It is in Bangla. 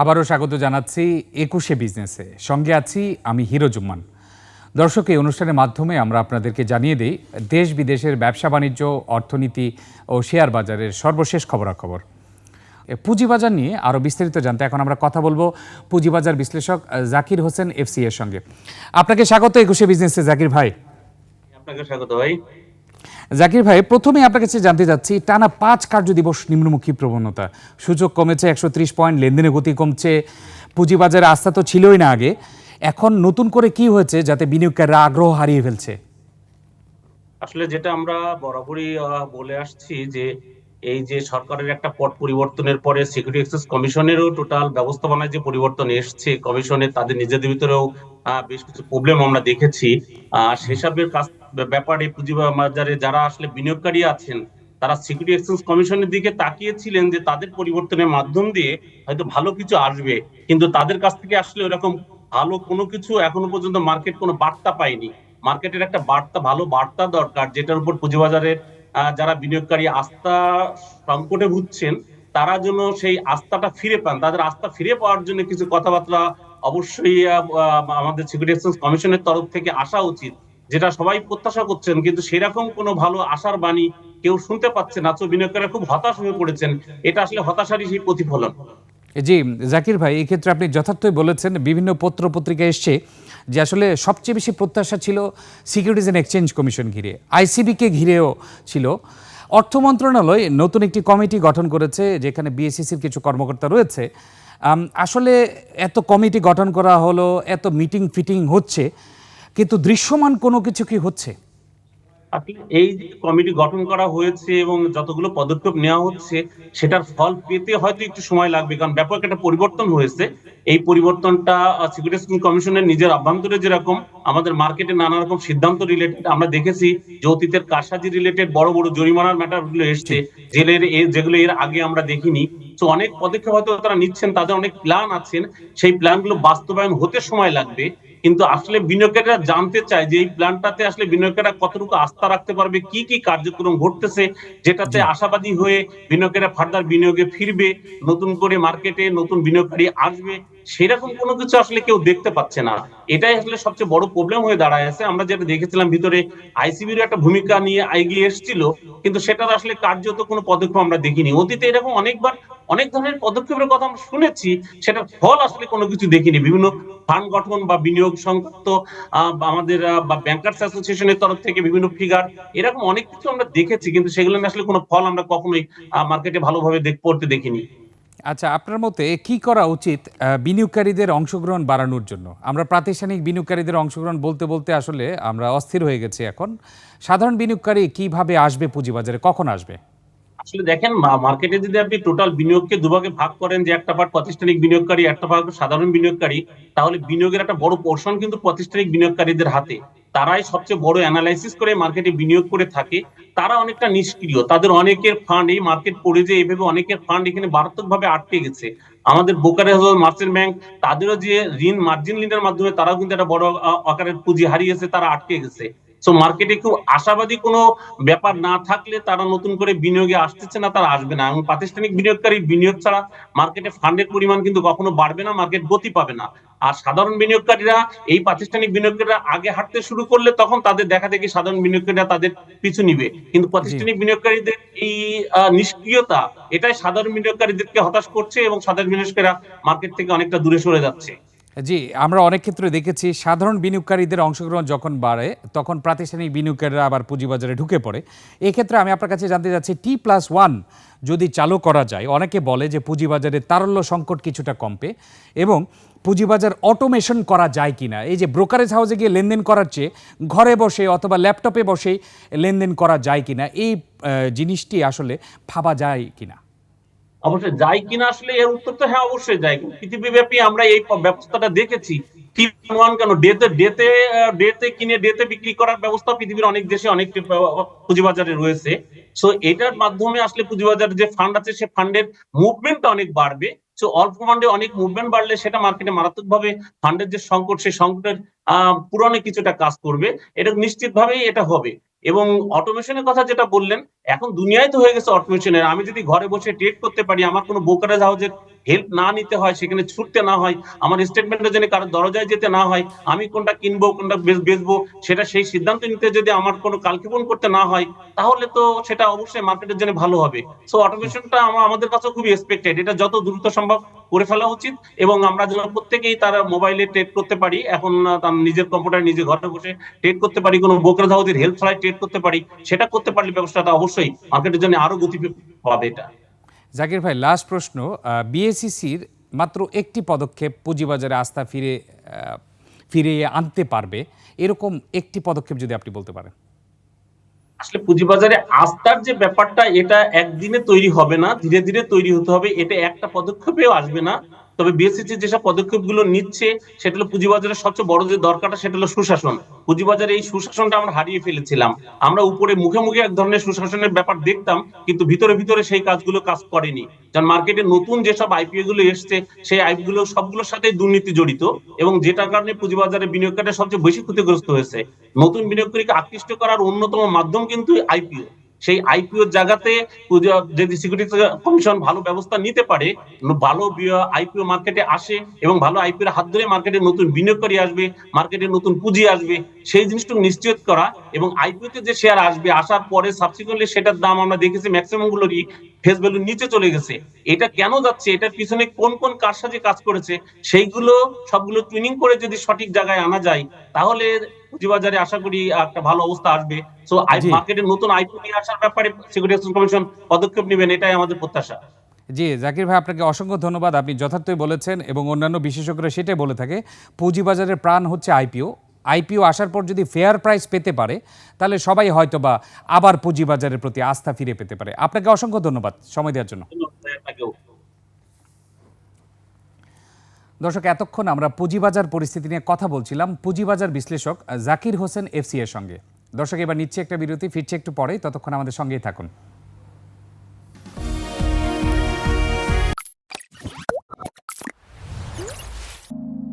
আবারও স্বাগত জানাচ্ছি একুশে বিজনেসে। সঙ্গে আছি আমি হিরো জুম্মান। দর্শক, এই অনুষ্ঠানের মাধ্যমে আমরা আপনাদেরকে জানিয়ে দিই, দেশ বিদেশের ব্যবসা বাণিজ্য, অর্থনীতি ও শেয়ার বাজারের সর্বশেষ খবরাখবর। পুঁজিবাজার নিয়ে আরও বিস্তারিত জানতে এখন আমরা কথা বলব পুঁজিবাজার বিশ্লেষক জাকির হোসেন এফসি এর সঙ্গে। আপনাকে স্বাগত একুশে বিজনেসে, জাকির ভাই। আপনাকে স্বাগত ভাই। জাকির ভাই প্রথমে আপনার কাছে জানতে চাচ্ছি, টানা পাঁচ কার্য দিবস নিম্নমুখী প্রবণতা। সূচক কমেছে একশো ত্রিশ পয়েন্ট, লেনদেনের গতি কমছে। পুঁজিবাজারে আস্থা তো ছিলই না আগে। এখন নতুন করে কি হয়েছে যাতে বিনিয়োগকারীরা আগ্রহ হারিয়ে ফেলছে? আসলে যেটা আমরা বরাবরই বলে আসছি যে, এই যে সরকারের একটা পট পরিবর্তনের পরে সিকিউরিটি এক্সেস কমিশনেরও টোটাল ব্যবস্থাপনায় যে পরিবর্তন এসছে কমিশনের তাদের নিজেদের ভিতরেও বেশ কিছু প্রবলেম আমরা দেখেছি। সেসবের কাজ ব্যাপারে পুঁজিবাজারে যারা আসলে বিনিয়োগকারী আছেন, তারা সিকিউরিটি এক্সচেঞ্জ কমিশনের দিকে তাকিয়েছিলেন যে তাদের পরিবর্তনের মাধ্যম দিয়ে হয়তো ভালো কিছু আসবে। কিন্তু তাদের কাছ থেকে আসলে এরকম ভালো কোনো কিছু এখনও পর্যন্ত মার্কেট কোনো বার্তা পায়নি। মার্কেটের একটা বার্তা, ভালো বার্তা দরকার, যেটার উপর পুঁজিবাজারের যারা বিনিয়োগকারী আস্থা সংকটে ভুগছেন, তারা যেন সেই আস্থাটা ফিরে পান। তাদের আস্থা ফিরে পাওয়ার জন্য কিছু কথাবার্তা অবশ্যই আমাদের সিকিউরিটি এক্সচেঞ্জ কমিশনের তরফ থেকে আসা উচিত। যেটা সবাই প্রত্যাশা করছেন, কিন্তু সেরকম কোনো ভালো আশার বাণী কেউ শুনতে পাচ্ছে না। তো বিনিয়োগকারীরা খুব হতাশ হয়ে পড়েছেন। এটা আসলে হতাশারই সেই প্রতিফলন। জি, জাকির ভাই, এই ক্ষেত্রে আপনি যথার্থই বলেছেন, বিভিন্ন পত্র পত্রিকা এসছে যে আসলে সবচেয়ে বেশি প্রত্যাশা ছিল সিকিউরিটিজ অ্যান্ড এক্সচেঞ্জ কমিশন ঘিরে আইসিবিকে ঘিরেও ছিল। অর্থ মন্ত্রণালয় নতুন একটি কমিটি গঠন করেছে, যেখানে বিএসসিসির কিছু কর্মকর্তা রয়েছে। আসলে এত কমিটি গঠন করা হলো, এত মিটিং ফিটিং হচ্ছে কিন্তু দৃশ্যমান কোনো কিছু কি হচ্ছে? এই কমিটি গঠন করা হয়েছে এবং যতগুলো পদক্ষেপ নেওয়া হচ্ছে, সেটার ফল পেতে হয়তো একটু সময় লাগবে, কারণ ব্যাপক একটা পরিবর্তন হয়েছে। এই পরিবর্তনটা সিকিউরিটি কমিশনের নিজের অভ্যন্তরে যেরকম, আমাদের মার্কেটে নানা রকম সিদ্ধান্ত রিলেটেড আমরা দেখেছি, যে অতীতের কারসাজি রিলেটেড বড় বড় জরিমানার ম্যাটারগুলো এসছে, জেলের যেগুলো এর আগে আমরা দেখিনি। তো অনেক পদক্ষেপ হয়তো তারা নিচ্ছেন, তাদের অনেক প্ল্যান আছেন। সেই প্ল্যানগুলো বাস্তবায়ন হতে সময় লাগবে। কিন্তু আসলে বিনিয়োগকারীরা জানতে চায় যে এই প্ল্যানটাতে আসলে বিনিয়োগকারীরা কতটুকু আস্থা রাখতে পারবে কি কি কার্যক্রম ঘটতেছে যেটাতে আশাবাদী হয়ে বিনিয়োগকারীরা ফার্দার বিনিয়োগে ফিরবে নতুন করে মার্কেটে নতুন বিনিয়োগকারী আসবে সেরকম কোনো কিছু আসলে কেউ দেখতে পাচ্ছে না। এটাই আসলে সবচেয়ে বড় প্রবলেম হয়ে দাঁড়ায় আছে। আমরা যেটা দেখেছিলাম ভিতরে আইসিবির একটা ভূমিকা নিয়ে এগিয়ে এসেছিল, কিন্তু সেটার আসলে কার্যত কোনো পদক্ষেপ আমরা দেখিনি। অতীতে এরকম অনেকবার অনেক ধরনের পদক্ষেপের কথা আমরা শুনেছি, সেটার ফল আসলে কোনো কিছু দেখিনি। বিভিন্ন ফান্ড গঠন বা বিনিয়োগ সংক্রান্ত আমাদের বা ব্যাংকার্স অ্যাসোসিয়েশনের তরফ থেকে বিভিন্ন ফিগার এরকম অনেক কিছু আমরা দেখেছি, কিন্তু সেগুলো আসলে কোনো ফল আমরা কখনোই মার্কেটে ভালোভাবে দেখ, পড়তে দেখিনি। আচ্ছা আপনার মতে কি করা উচিত বিনিয়োগকারীদের অংশগ্রহণ বাড়ানোর জন্য? আমরা প্রাতিষ্ঠানিক বিনিয়োগকারীদের অংশগ্রহণ বলতে বলতে আসলে আমরা অস্থির হয়ে গেছি এখন। সাধারণ বিনিয়োগকারী কীভাবে আসবে পুঁজিবাজারে? কখন আসবে? আসলে দেখেন মার্কেটে যদি আপনি টোটাল বিনিয়োগকে দুভাগে ভাগ করেন, যে একটা ভাগ প্রাতিষ্ঠানিক বিনিয়োগকারী, একটা ভাগ সাধারণ বিনিয়োগকারী, তাহলে বিনিয়োগের একটা বড় পোর্শন কিন্তু প্রাতিষ্ঠানিক বিনিয়োগকারীদের হাতে। তারাই সবচেয়ে বড় অ্যানালাইসিস করে মার্কেটে বিনিয়োগ করে থাকে। তারা অনেকটা নিষ্ক্রিয়। তাদের অনেকের ফান্ড এই মার্কেট পড়ে যে এভাবে অনেকের ফান্ড এখানে মারাত্মক ভাবে আটকে গেছে। আমাদের বোকারে মার্চেন্ট ব্যাংক তাদেরও যে ঋণ মার্জিন ঋণের মাধ্যমে তারাও কিন্তু একটা বড় আকারের পুঁজি হারিয়েছে, তারা আটকে গেছে। সো মার্কেটে খুব আশাবাদী কোনো ব্যাপার না থাকলে তারা নতুন করে বিনিয়োগে আসতেছে না, তারা আসবে না। এবং প্রাতিষ্ঠানিক বিনিয়োগকারী বিনিয়োগ ছাড়া মার্কেটে ফান্ডের পরিমাণ কিন্তু কখনো বাড়বে না মার্কেট গতি পাবে না। আর সাধারণ বিনিয়োগকারীরা, এই প্রাতিষ্ঠানিক বিনিয়োগকারীরা আগে হাঁটতে শুরু করলে তখন তাদের দেখা দেখি সাধারণ বিনিয়োগকারীরা তাদের পিছু নিবে। কিন্তু প্রাতিষ্ঠানিক বিনিয়োগকারীদের এই নিষ্ক্রিয়তা, এটাই সাধারণ বিনিয়োগকারীদেরকে হতাশ করছে এবং সাধারণ বিনিয়োগকারীরা মার্কেট থেকে অনেকটা দূরে সরে যাচ্ছে। জি, আমরা অনেক ক্ষেত্রে দেখেছি সাধারণ বিনিয়োগকারীদের অংশগ্রহণ যখন বাড়ে, তখন প্রাতিষ্ঠানিক বিনিয়োগকারীরা আবার পুঁজিবাজারে ঢুকে পড়ে। এক্ষেত্রে আমি আপনার কাছে জানতে চাচ্ছি টি প্লাস ওয়ান যদি চালু করা যায়, অনেকে বলে যে পুঁজিবাজারে তারল্য সংকট কিছুটা কমবে এবং পুঁজিবাজার অটোমেশন করা যায় কিনা। এই যে ব্রোকারেজ হাউসে গিয়ে লেনদেন করার চেয়ে ঘরে বসে অথবা ল্যাপটপে বসেই লেনদেন করা যায় কিনা, এই জিনিসটি আসলে ভাবা যায় কিনা? অবশ্যই যায় কিনা আসলে এর উত্তর তো হ্যাঁ অবশ্যই যায় পৃথিবীব্যাপী আমরা এই ব্যবস্থাটা দেখেছি। টি ওয়ান কেন? ডেতে ডেতে ডেতে কিনে ডেতে বিক্রি করার ব্যবস্থা পৃথিবীর অনেক দেশে অনেক পুঁজিবাজারে রয়েছে। সো এটার মাধ্যমে আসলে পুঁজিবাজারে যে ফান্ড আছে, সে ফান্ডের মুভমেন্টটা অনেক বাড়বে। সো অল্প ফান্ডে অনেক মুভমেন্ট বাড়লে সেটা মার্কেটে মারাত্মকভাবে ফান্ডের যে সংকট, সেই সংকটের, আহ, পূরণে কিছুটা কাজ করবে। এটা নিশ্চিতভাবেই এটা হবে। এবং অটোমেশনের কথা যেটা বললেন, এখন দুনিয়ায় তো হয়ে গেছে অটোমেশনের আমি যদি ঘরে বসে ট্রেড করতে পারি, আমার কোনো ব্রোকারেজ হাউসের হেল্প না নিতে হয়, সেখানে ছুটতে না হয়, আমার স্টেটমেন্টের জন্য কারও দরজায় যেতে না হয়, আমি কোনটা কিনবো, কোনটা বেচ- বেচবো, সেটা সেই সিদ্ধান্ত নিতে যদি আমার কোনো কালক্ষেপণ করতে না হয়, তাহলে তো সেটা অবশ্যই মার্কেটের জন্য ভালো হবে। সো অটোমেশনটা আমাদের কাছে খুবই এক্সপেক্টেড এটা যত দ্রুত সম্ভব করে ফেলা উচিত এবং আমরা যেন প্রত্যেকেই তারা মোবাইলে ট্রেড করতে পারি, এখন তার নিজের কম্পিউটার নিজে ঘরে বসে ট্রেড করতে পারি, কোনো ব্রোকার হাউসের হেল্প ছাড়াই ট্রেড করতে পারি, সেটা করতে পারলে ব্যবসাটা অবশ্যই মার্কেটের জন্য আরও গতি পাবে এটা। জাকির ভাই লাস্ট প্রশ্ন বিএসিসির মাত্র একটি পদক্ষেপ পুঁজিবাজারে আস্থা ফিরে ফিরিয়ে আনতে পারবে। এরকম একটি পদক্ষেপ যদি আপনি বলতে পারেন। আসলে পুঁজিবাজারে আস্থার যে ব্যাপারটা, এটা একদিনে তৈরি হবে না, ধীরে ধীরে তৈরি হতে হবে। এটা একটা পদক্ষেপেও আসবে না। তবে বিএসসিসি যেসব পদক্ষেপগুলো নিচ্ছে, সেটা হলো পুঁজিবাজারের সবচেয়ে বড় যে দরকারটা, সেটা হলো সুশাসন। পুঁজিবাজারে এই সুশাসনটা আমরা হারিয়ে ফেলেছিলাম। আমরা উপরে মুখে মুখে এক ধরনের সুশাসনের ব্যাপার দেখতাম, কিন্তু ভিতরে ভিতরে সেই কাজগুলো কাজ করেনি। কারণ মার্কেটে নতুন যেসব আইপিও গুলো এসছে, সেই আইপি গুলো সবগুলোর সাথে দুর্নীতি জড়িত এবং যেটার কারণে পুঁজিবাজারে বিনিয়োগকারীরা সবচেয়ে বেশি ক্ষতিগ্রস্ত হয়েছে। নতুন বিনিয়োগকারীকে আকৃষ্ট করার অন্যতম মাধ্যম কিন্তু আইপিও সেই আইপিও জায়গাতে যদি সিকিউরিটি কমিশন ভালো ব্যবস্থা নিতে পারে, ভালো আইপিও মার্কেটে আসে এবং ভালো আইপিও হাত ধরে মার্কেটে নতুন বিনিয়োগকারী আসবে মার্কেটে নতুন পুঁজি আসবে, সেই জিনিসটুকু নিশ্চিত করা এবং আইপিও তে যে শেয়ার আসবে আসার পরে সাবসিকুয়েন্টলি সেটার দাম আমরা দেখেছি ম্যাক্সিমাম গুলোরই ফেস ভ্যালু নিচে চলে গেছে। এটা কেন যাচ্ছে? এটার পিছনে কোন কোন কারসাজি কাজ করেছে? সেইগুলো সবগুলো টুইনিং করে যদি সঠিক জায়গায় আনা যায় তাহলে পুঁজিবাজারে আশা করি একটা ভালো অবস্থা আসবে। সো। মার্কেটে নতুন আইপিও নিয়ে আসার ব্যাপারে সিকিউরিটি কমিশন পদক্ষেপ নেবেন এটাই আমাদের প্রত্যাশা। জি জাকির ভাই আপনাকে অসংখ্য ধন্যবাদ। আপনি যথার্থই বলেছেন এবং অন্যান্য বিশেষজ্ঞরা সেটাই বলে থাকে পুঁজিবাজারের প্রাণ হচ্ছে আইপিও আইপিও আসার পর যদি ফেয়ার প্রাইস পেতে পারে তাহলে সবাই হয়তো বা আবার পুঁজিবাজারের প্রতি আস্থা ফিরে পেতে পারে। আপনাকে অসংখ্য ধন্যবাদ সময় দেওয়ার জন্য। দর্শক, এতক্ষণ আমরা পুঁজিবাজার পরিস্থিতি নিয়ে কথা বলছিলাম। পুঁজিবাজার বিশ্লেষক জাকির হোসেন এফসি এর সঙ্গে। দর্শক, এবার নিচ্ছে একটা বিরতি, ফিরছে একটু পরেই। ততক্ষণ আমাদের সঙ্গেই থাকুন।